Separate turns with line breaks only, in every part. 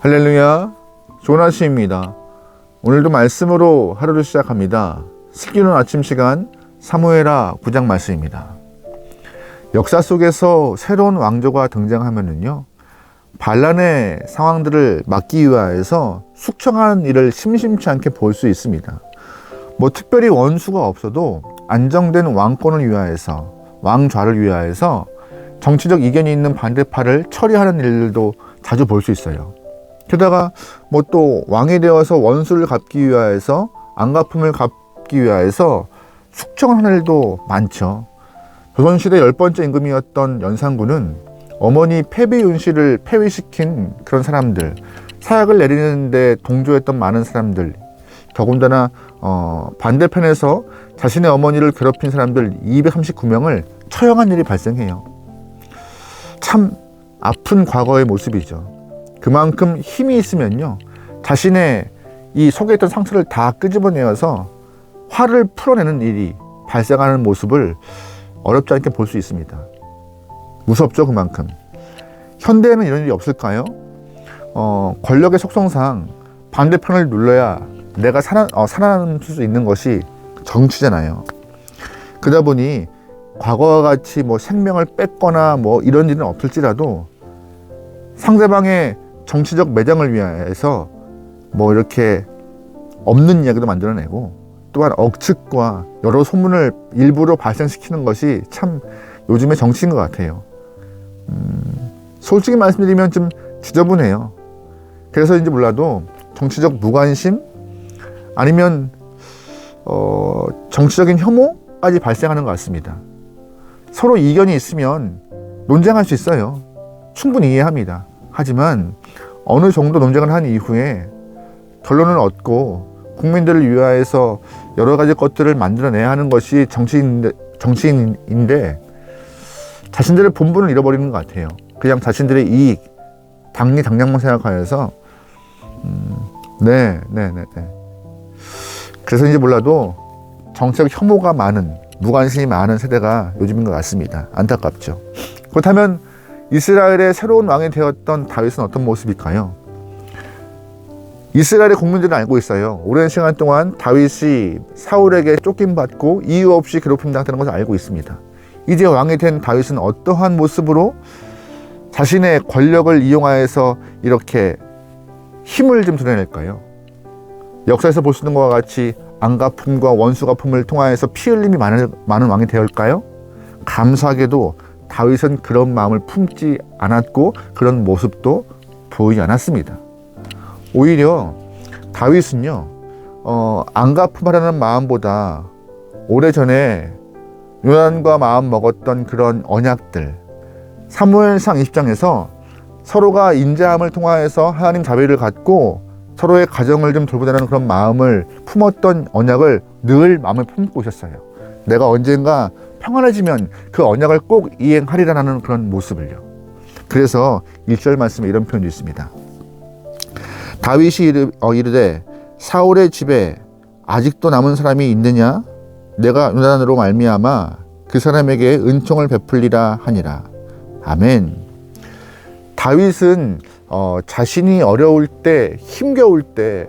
할렐루야, 좋은 아침입니다. 오늘도 말씀으로 하루를 시작합니다. 슬기로운 아침 시간 사무엘하 9장 말씀입니다. 역사 속에서 새로운 왕조가 등장하면은요, 반란의 상황들을 막기 위하여서 숙청하는 일을 심심치 않게 볼 수 있습니다. 뭐 특별히 원수가 없어도 안정된 왕권을 위하여서 왕좌를 위하여서 정치적 이견이 있는 반대파를 처리하는 일들도 자주 볼 수 있어요. 게다가 뭐 또 왕이 되어서 원수를 갚기 위하여서 안갚음을 갚기 위하여서 숙청하는 일도 많죠. 조선시대 열 번째 임금이었던 연산군은 어머니 패배윤 씨를 폐위시킨 그런 사람들, 사약을 내리는데 동조했던 많은 사람들, 더군다나 어, 반대편에서 자신의 어머니를 괴롭힌 사람들 239명을 처형한 일이 발생해요. 참 아픈 과거의 모습이죠. 그만큼 힘이 있으면요. 자신의 이 속에 있던 상처를 다 끄집어내어서 화를 풀어내는 일이 발생하는 모습을 어렵지 않게 볼 수 있습니다. 무섭죠, 그만큼. 현대에는 이런 일이 없을까요? 어, 권력의 속성상 반대편을 눌러야 내가 살아, 어, 살아남을 수 있는 것이 정치잖아요. 그러다 보니 과거와 같이 뭐 생명을 뺏거나 뭐 이런 일은 없을지라도 상대방의 정치적 매장을 위해서 뭐 이렇게 없는 이야기도 만들어내고 또한 억측과 여러 소문을 일부러 발생시키는 것이 참 요즘의 정치인 것 같아요. 음, 솔직히 말씀드리면 좀 지저분해요. 그래서인지 몰라도 정치적 무관심 아니면 어, 정치적인 혐오까지 발생하는 것 같습니다. 서로 이견이 있으면 논쟁할 수 있어요. 충분히 이해합니다. 하지만 어느 정도 논쟁을 한 이후에 결론을 얻고 국민들을 위하여서 여러 가지 것들을 만들어내야 하는 것이 정치인인데, 정치인인데 자신들의 본분을 잃어버리는 것 같아요. 그냥 자신들의 이익, 당리 당량만 생각하여서 음, 네, 네, 네, 네. 그래서인지 몰라도 정치적 혐오가 많은 무관심이 많은 세대가 요즘인 것 같습니다. 안타깝죠. 그렇다면 이스라엘의 새로운 왕이 되었던 다윗은 어떤 모습일까요? 이스라엘의 국민들은 알고 있어요. 오랜 시간 동안 다윗이 사울에게 쫓김받고 이유 없이 괴롭힘 당하는 것을 알고 있습니다. 이제 왕이 된 다윗은 어떠한 모습으로 자신의 권력을 이용하여서 이렇게 힘을 좀 드러낼까요? 역사에서 볼 수 있는 것과 같이 안가품과 원수가품을 통하여서 피 흘림이 많은, 많은 왕이 되었을까요? 감사하게도 다윗은 그런 마음을 품지 않았고 그런 모습도 보이지 않았습니다. 오히려 다윗은요, 어, 안갚음하라는 마음보다 오래전에 요난과 마음 먹었던 그런 언약들, 사무엘상 20장에서 서로가 인자함을 통하여서 하나님 자비를 갖고 서로의 가정을 좀 돌보자는 그런 마음을 품었던 언약을 늘 마음에 품고 있었어요. 내가 언젠가 평안해지면 그 언약을 꼭 이행하리라는 그런 모습을요. 그래서 1절 말씀에 이런 표현이 있습니다. 다윗이 이르, 어, 이르되 사울의 집에 아직도 남은 사람이 있느냐? 내가 요나단으로 말미암아 그 사람에게 은총을 베풀리라 하니라. 아멘. 다윗은 어, 자신이 어려울 때, 힘겨울 때,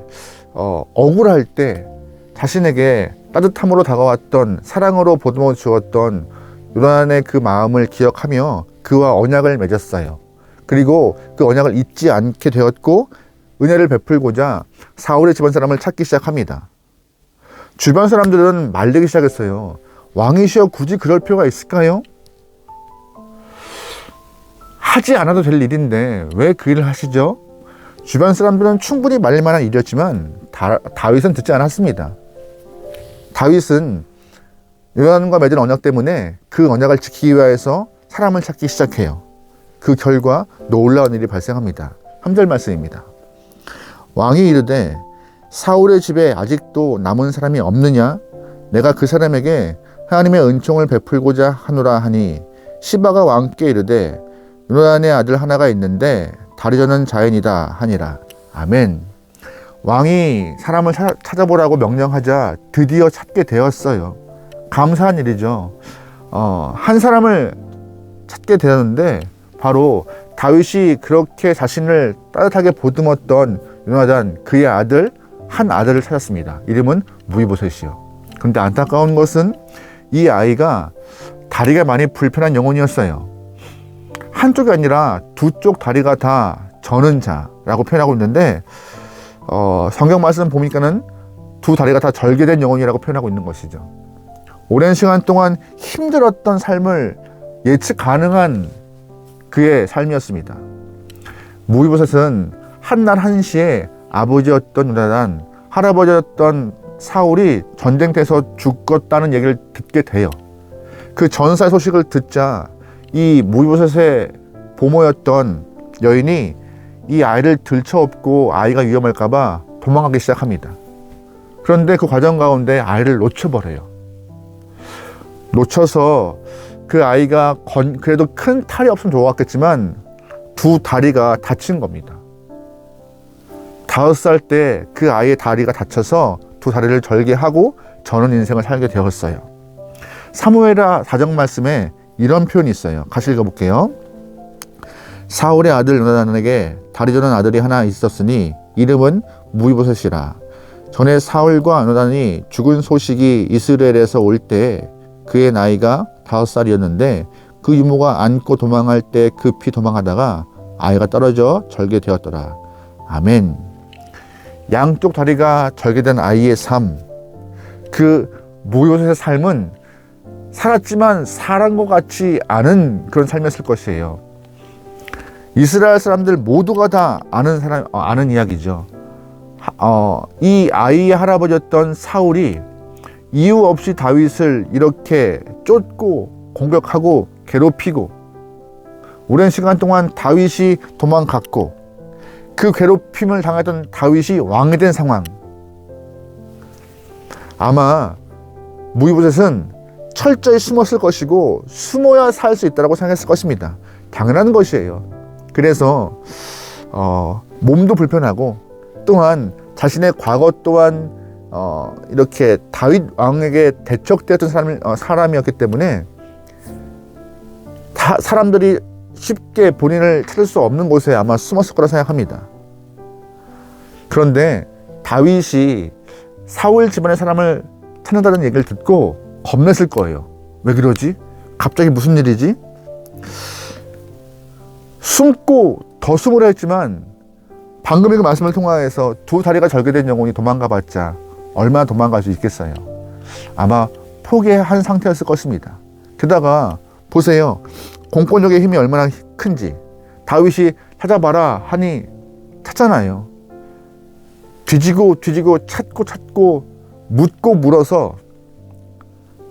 어, 억울할 때 자신에게 따뜻함으로 다가왔던 사랑으로 보듬어 주었던 요나단의 그 마음을 기억하며 그와 언약을 맺었어요. 그리고 그 언약을 잊지 않게 되었고 은혜를 베풀고자 사울의 집안 사람을 찾기 시작합니다. 주변 사람들은 말리기 시작했어요. 왕이시여 굳이 그럴 필요가 있을까요? 하지 않아도 될 일인데 왜 그 일을 하시죠? 주변 사람들은 충분히 말릴 만한 일이었지만 다, 다윗은 듣지 않았습니다. 다윗은 요나단과 맺은 언약 때문에 그 언약을 지키기 위해서 사람을 찾기 시작해요. 그 결과 놀라운 일이 발생합니다. 3절 말씀입니다. 왕이 이르되 사울의 집에 아직도 남은 사람이 없느냐? 내가 그 사람에게 하나님의 은총을 베풀고자 하노라 하니 시바가 왕께 이르되 요나단의 아들 하나가 있는데 다리 저는 자연이다 하니라. 아멘. 왕이 사람을 찾아보라고 명령하자 드디어 찾게 되었어요. 감사한 일이죠. 어, 한 사람을 찾게 되었는데 바로 다윗이 그렇게 자신을 따뜻하게 보듬었던 요나단 그의 아들 한 아들을 찾았습니다. 이름은 무이보셋이요. 그런데 안타까운 것은 이 아이가 다리가 많이 불편한 영혼이었어요. 한쪽이 아니라 두 쪽 다리가 다 저는 자라고 표현하고 있는데 어, 성경 말씀 보니까는 두 다리가 다 절개된 영혼이라고 표현하고 있는 것이죠. 오랜 시간 동안 힘들었던 삶을 예측 가능한 그의 삶이었습니다. 무이보셋은 한날 한시에 아버지였던 요나단, 할아버지였던 사울이 전쟁터에서 죽었다는 얘기를 듣게 돼요. 그 전사의 소식을 듣자 이 무이보셋의 보모였던 여인이 이 아이를 들쳐업고 아이가 위험할까봐 도망가기 시작합니다. 그런데 그 과정 가운데 아이를 놓쳐버려요. 놓쳐서 그 아이가 건, 그래도 큰 탈이 없으면 좋았겠지만 두 다리가 다친 겁니다. 다섯 살 때 그 아이의 다리가 다쳐서 두 다리를 절개하고 저는 인생을 살게 되었어요. 사무엘하 사정 말씀에 이런 표현이 있어요. 같이 읽어볼게요. 사울의 아들 요나단에게 다리 저는 아들이 하나 있었으니 이름은 무이보셋이라. 전에 사울과 요나단이 죽은 소식이 이스라엘에서 올 때 그의 나이가 다섯 살이었는데 그 유모가 안고 도망할 때 급히 도망하다가 아이가 떨어져 절개되었더라. 아멘. 양쪽 다리가 절개된 아이의 삶, 그 무요셋의 삶은 살았지만 사람 것 같지 않은 그런 삶이었을 것이에요. 이스라엘 사람들 모두가 다 아는 사람 어, 아는 이야기죠. 어, 이 아이의 할아버지였던 사울이 이유 없이 다윗을 이렇게 쫓고 공격하고 괴롭히고 오랜 시간 동안 다윗이 도망갔고 그 괴롭힘을 당했던 다윗이 왕이 된 상황. 아마 무이보셋은 철저히 숨었을 것이고 숨어야 살 수 있다고 생각했을 것입니다. 당연한 것이에요. 그래서 어, 몸도 불편하고 또한 자신의 과거 또한 어, 이렇게 다윗 왕에게 대척되었던 사람, 어, 사람이었기 때문에 다, 사람들이 쉽게 본인을 찾을 수 없는 곳에 아마 숨었을 거라 생각합니다. 그런데 다윗이 사울 집안의 사람을 찾는다는 얘기를 듣고 겁냈을 거예요. 왜 그러지? 갑자기 무슨 일이지? 숨고 더 숨으려 했지만 방금 그 말씀을 통하여서 두 다리가 절개된 영혼이 도망가 봤자 얼마나 도망갈 수 있겠어요. 아마 포기한 상태였을 것입니다. 게다가 보세요. 공권력의 힘이 얼마나 큰지 다윗이 찾아봐라 하니 찾잖아요. 뒤지고 뒤지고 찾고 찾고 묻고 물어서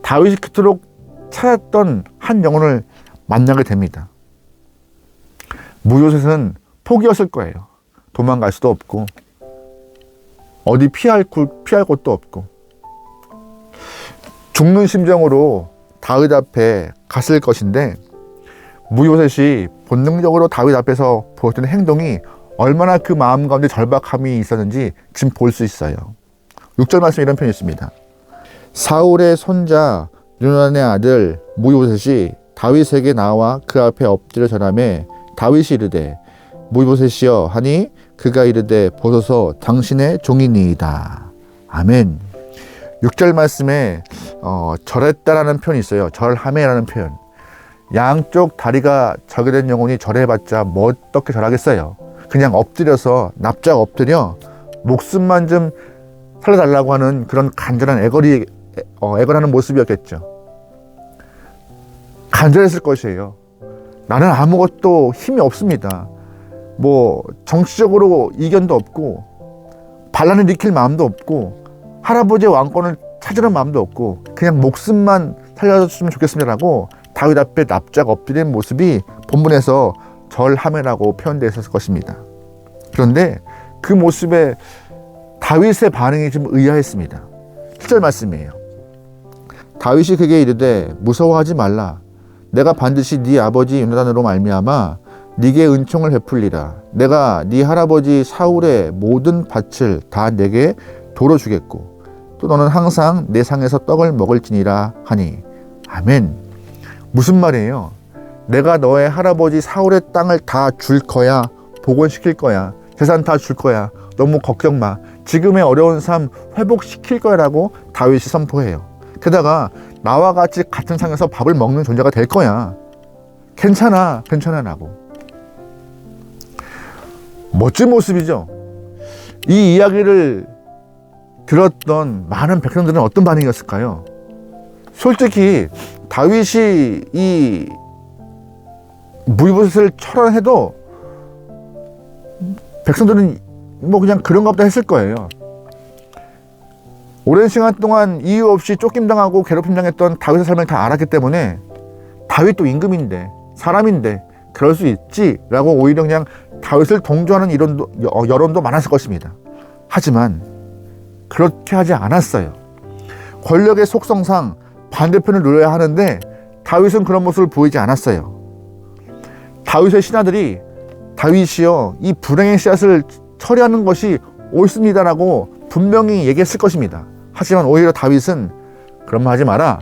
다윗이 그토록 찾았던 한 영혼을 만나게 됩니다. 무요셋은 포기였을 거예요. 도망갈 수도 없고 어디 피할 곳 피할 곳도 없고 죽는 심정으로 다윗 앞에 갔을 것인데 무요셋이 본능적으로 다윗 앞에서 보였던 행동이 얼마나 그 마음 가운데 절박함이 있었는지 지금 볼 수 있어요. 6절 말씀에 이런 표현이 있습니다. 사울의 손자 요난의 아들 무요셋이 다윗에게 나와 그 앞에 엎드려 절하매 다윗이 이르되 무이보셋이여 하니 그가 이르되 보소서 당신의 종이니이다. 아멘. 6절 말씀에 어, 절했다라는 표현이 있어요. 절함에라는 표현. 양쪽 다리가 절개된 영혼이 절해봤자 뭐 어떻게 절하겠어요. 그냥 엎드려서 납작 엎드려 목숨만 좀 살려달라고 하는 그런 간절한 애걸이 어, 애걸하는 모습이었겠죠. 간절했을 것이에요. 나는 아무것도 힘이 없습니다. 뭐 정치적으로 이견도 없고 반란을 일으킬 마음도 없고 할아버지의 왕권을 찾으는 마음도 없고 그냥 목숨만 살려줬으면 좋겠습니다라고 다윗 앞에 납작 엎드린 모습이 본문에서 절함이라고 표현되어 있었을 것입니다. 그런데 그 모습에 다윗의 반응이 좀 의아했습니다. 7절 말씀이에요. 다윗이 그게 이르되 무서워하지 말라. 내가 반드시 네 아버지 요나단으로 말미암아 네게 은총을 베풀리라. 내가 네 할아버지 사울의 모든 밭을 다 내게 도로 주겠고 또 너는 항상 내 상에서 떡을 먹을지니라 하니 아멘. 무슨 말이에요? 내가 너의 할아버지 사울의 땅을 다 줄 거야. 복원시킬 거야. 재산 다 줄 거야. 너무 걱정 마. 지금의 어려운 삶 회복시킬 거야라고 다윗이 선포해요. 게다가 나와 같이 같은 상에서 밥을 먹는 존재가 될 거야. 괜찮아, 괜찮아 라고. 멋진 모습이죠. 이 이야기를 들었던 많은 백성들은 어떤 반응이었을까요? 솔직히 다윗이 이 무이봇을 철원해도 백성들은 뭐 그냥 그런가 보다 했을 거예요. 오랜 시간 동안 이유 없이 쫓김당하고 괴롭힘당했던 다윗의 삶을 다 알았기 때문에 다윗도 임금인데 사람인데 그럴 수 있지라고 오히려 그냥 다윗을 동조하는 이론도, 여- 여론도 많았을 것입니다. 하지만 그렇게 하지 않았어요. 권력의 속성상 반대편을 노려야 하는데 다윗은 그런 모습을 보이지 않았어요. 다윗의 신하들이 다윗이요 이 불행의 씨앗을 처리하는 것이 옳습니다라고 분명히 얘기했을 것입니다. 하지만 오히려 다윗은 그런 말 하지 마라.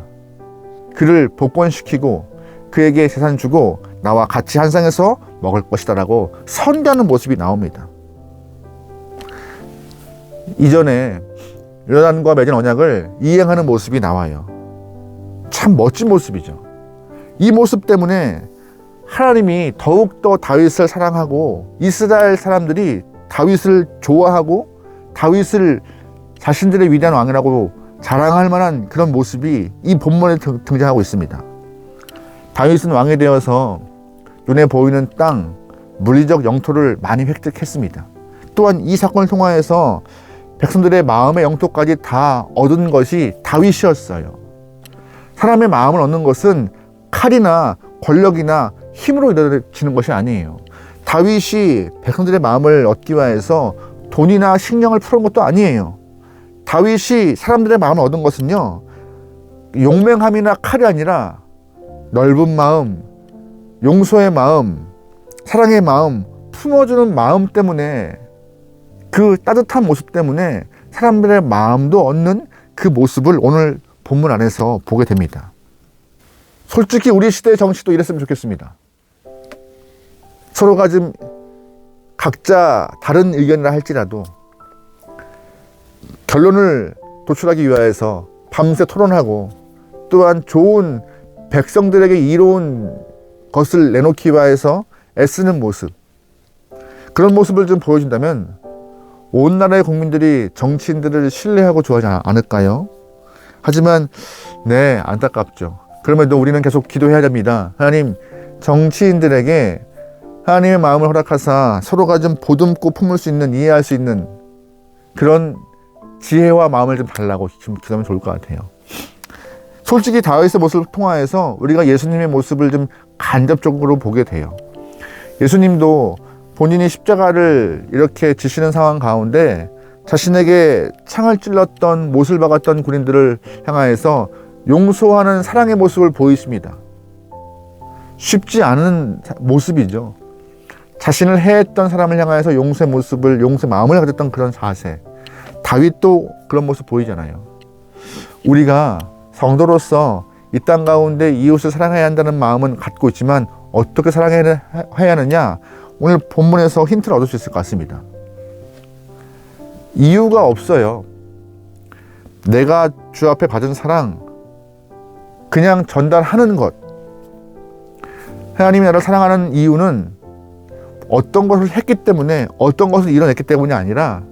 그를 복권시키고 그에게 재산 주고 나와 같이 한 상에서 먹을 것이다라고 선대하는 모습이 나옵니다. 이전에 요단과 맺은 언약을 이행하는 모습이 나와요. 참 멋진 모습이죠. 이 모습 때문에 하나님이 더욱더 다윗을 사랑하고 이스라엘 사람들이 다윗을 좋아하고 다윗을 자신들의 위대한 왕이라고 자랑할 만한 그런 모습이 이 본문에 등- 등장하고 있습니다. 다윗은 왕이 되어서 눈에 보이는 땅, 물리적 영토를 많이 획득했습니다. 또한 이 사건을 통하여서 백성들의 마음의 영토까지 다 얻은 것이 다윗이었어요. 사람의 마음을 얻는 것은 칼이나 권력이나 힘으로 이루어지는 것이 아니에요. 다윗이 백성들의 마음을 얻기 위해서 돈이나 식량을 풀은 것도 아니에요. 다윗이 사람들의 마음을 얻은 것은요, 용맹함이나 칼이 아니라 넓은 마음, 용서의 마음, 사랑의 마음, 품어주는 마음 때문에 그 따뜻한 모습 때문에 사람들의 마음도 얻는 그 모습을 오늘 본문 안에서 보게 됩니다. 솔직히 우리 시대의 정치도 이랬으면 좋겠습니다. 서로가 좀 각자 다른 의견이라 할지라도 결론을 도출하기 위하여서 밤새 토론하고 또한 좋은 백성들에게 이로운 것을 내놓기 위하여서 애쓰는 모습 그런 모습을 좀 보여준다면 온 나라의 국민들이 정치인들을 신뢰하고 좋아하지 않- 않을까요? 하지만 네 안타깝죠. 그럼에도 우리는 계속 기도해야 됩니다. 하나님 정치인들에게 하나님의 마음을 허락하사 서로가 좀 보듬고 품을 수 있는 이해할 수 있는 그런 지혜와 마음을 좀 달라고 좀 기도하면 좋을 것 같아요. 솔직히 다윗의 모습을 통하여서 우리가 예수님의 모습을 좀 간접적으로 보게 돼요. 예수님도 본인이 십자가를 이렇게 지시는 상황 가운데 자신에게 창을 찔렀던 못을 박았던 군인들을 향하여서 용서하는 사랑의 모습을 보이십니다. 쉽지 않은 사- 모습이죠. 자신을 해했던 사람을 향하여서 용서의 모습을 용서의 마음을 가졌던 그런 자세. 다윗도 그런 모습 보이잖아요. 우리가 성도로서 이 땅 가운데 이웃을 사랑해야 한다는 마음은 갖고 있지만 어떻게 사랑해야 하느냐? 오늘 본문에서 힌트를 얻을 수 있을 것 같습니다. 이유가 없어요. 내가 주 앞에 받은 사랑, 그냥 전달하는 것. 하나님이 나를 사랑하는 이유는 어떤 것을 했기 때문에, 어떤 것을 이뤄냈기 때문이 아니라,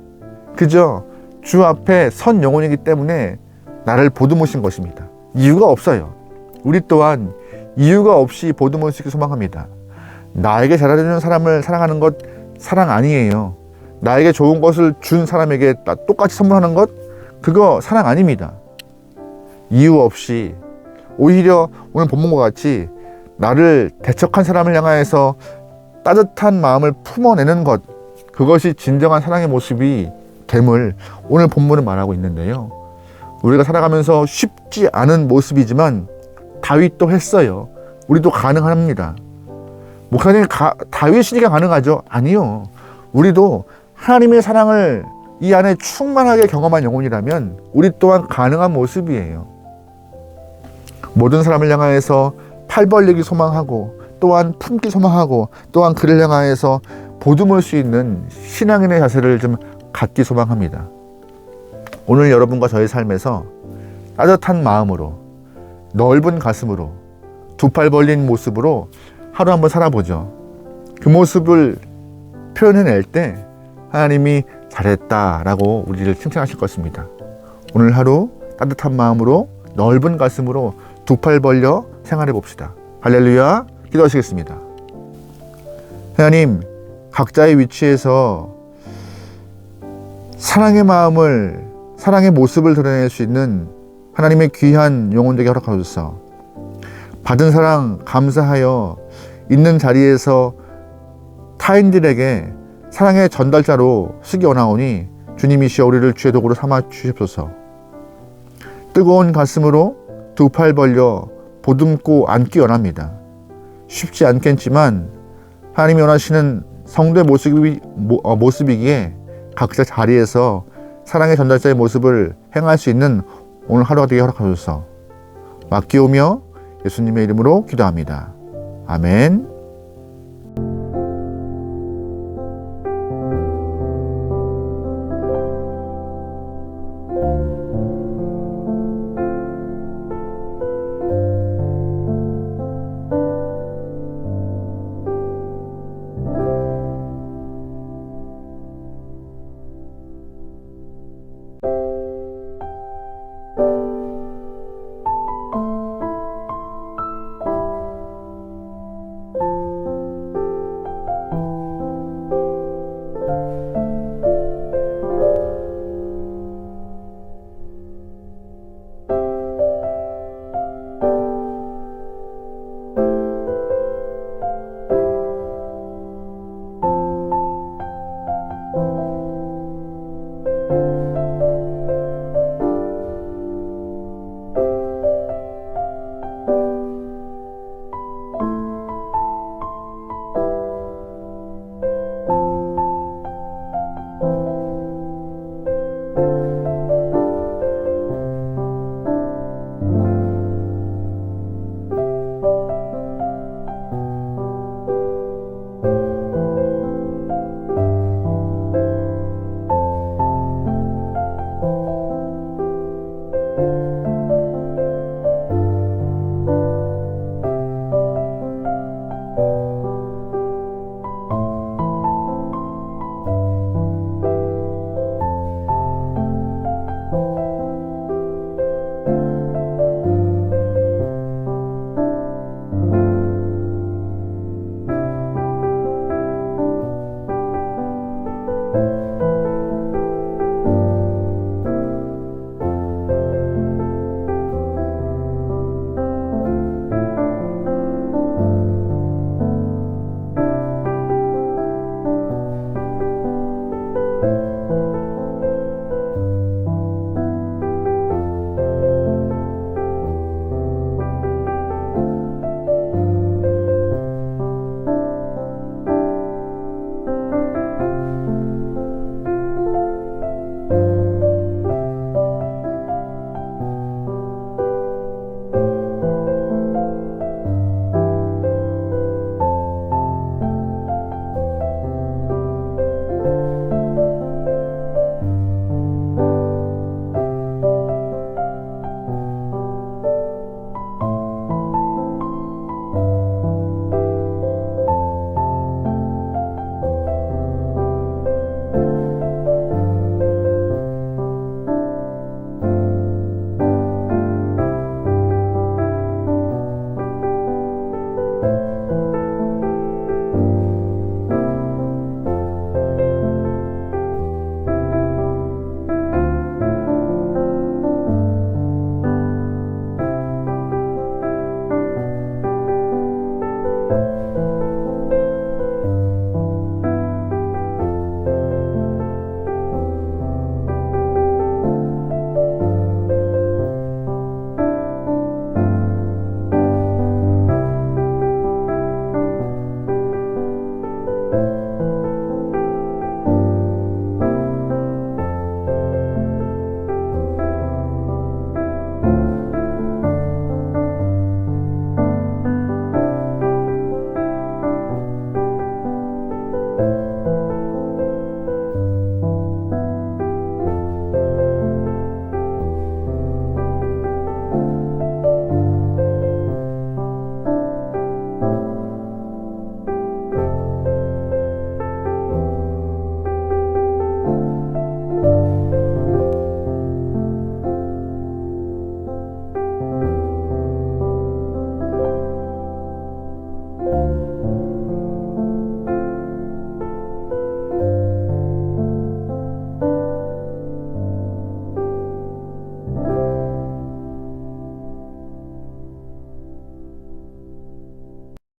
그저 주 앞에 선 영혼이기 때문에 나를 보듬으신 것입니다. 이유가 없어요. 우리 또한 이유가 없이 있게 소망합니다. 나에게 잘해주는 사람을 사랑하는 것 사랑 아니에요. 나에게 좋은 것을 준 사람에게 나- 똑같이 선물하는 것 그거 사랑 아닙니다. 이유 없이 오히려 오늘 본문과 같이 나를 대척한 사람을 향하여서 따뜻한 마음을 품어내는 것 그것이 진정한 사랑의 모습이 됨을 오늘 본문은 말하고 있는데요. 우리가 살아가면서 쉽지 않은 모습이지만 다윗도 했어요. 우리도 가능합니다. 목사님 가, 다윗이니까 가능하죠? 아니요. 우리도 하나님의 사랑을 이 안에 충만하게 경험한 영혼이라면 우리 또한 가능한 모습이에요. 모든 사람을 향하여서 팔 벌리기 소망하고 또한 품기 소망하고 또한 그를 향하여서 보듬을 수 있는 신앙인의 자세를 좀 갖기 소망합니다. 오늘 여러분과 저의 삶에서 따뜻한 마음으로 넓은 가슴으로 두 팔 벌린 모습으로 하루 한번 살아보죠. 그 모습을 표현해낼 때 하나님이 잘했다라고 우리를 칭찬하실 것입니다. 오늘 하루 따뜻한 마음으로 넓은 가슴으로 두 팔 벌려 생활해 봅시다. 할렐루야 기도하시겠습니다. 하나님 각자의 위치에서 사랑의 마음을 사랑의 모습을 드러낼 수 있는 하나님의 귀한 영혼되게 허락하소서. 받은 사랑 감사하여 있는 자리에서 타인들에게 사랑의 전달자로 쓰기 원하오니 주님이시여 우리를 주의 도구로 삼아 주십소서. 뜨거운 가슴으로 두 팔 벌려 보듬고 앉기 원합니다. 쉽지 않겠지만 하나님이 원하시는 성도의 모습이, 모, 어, 모습이기에 각자 자리에서 사랑의 전달자의 모습을 행할 수 있는 오늘 하루가 되게 허락하소서. 맡기오며 예수님의 이름으로 기도합니다. 아멘.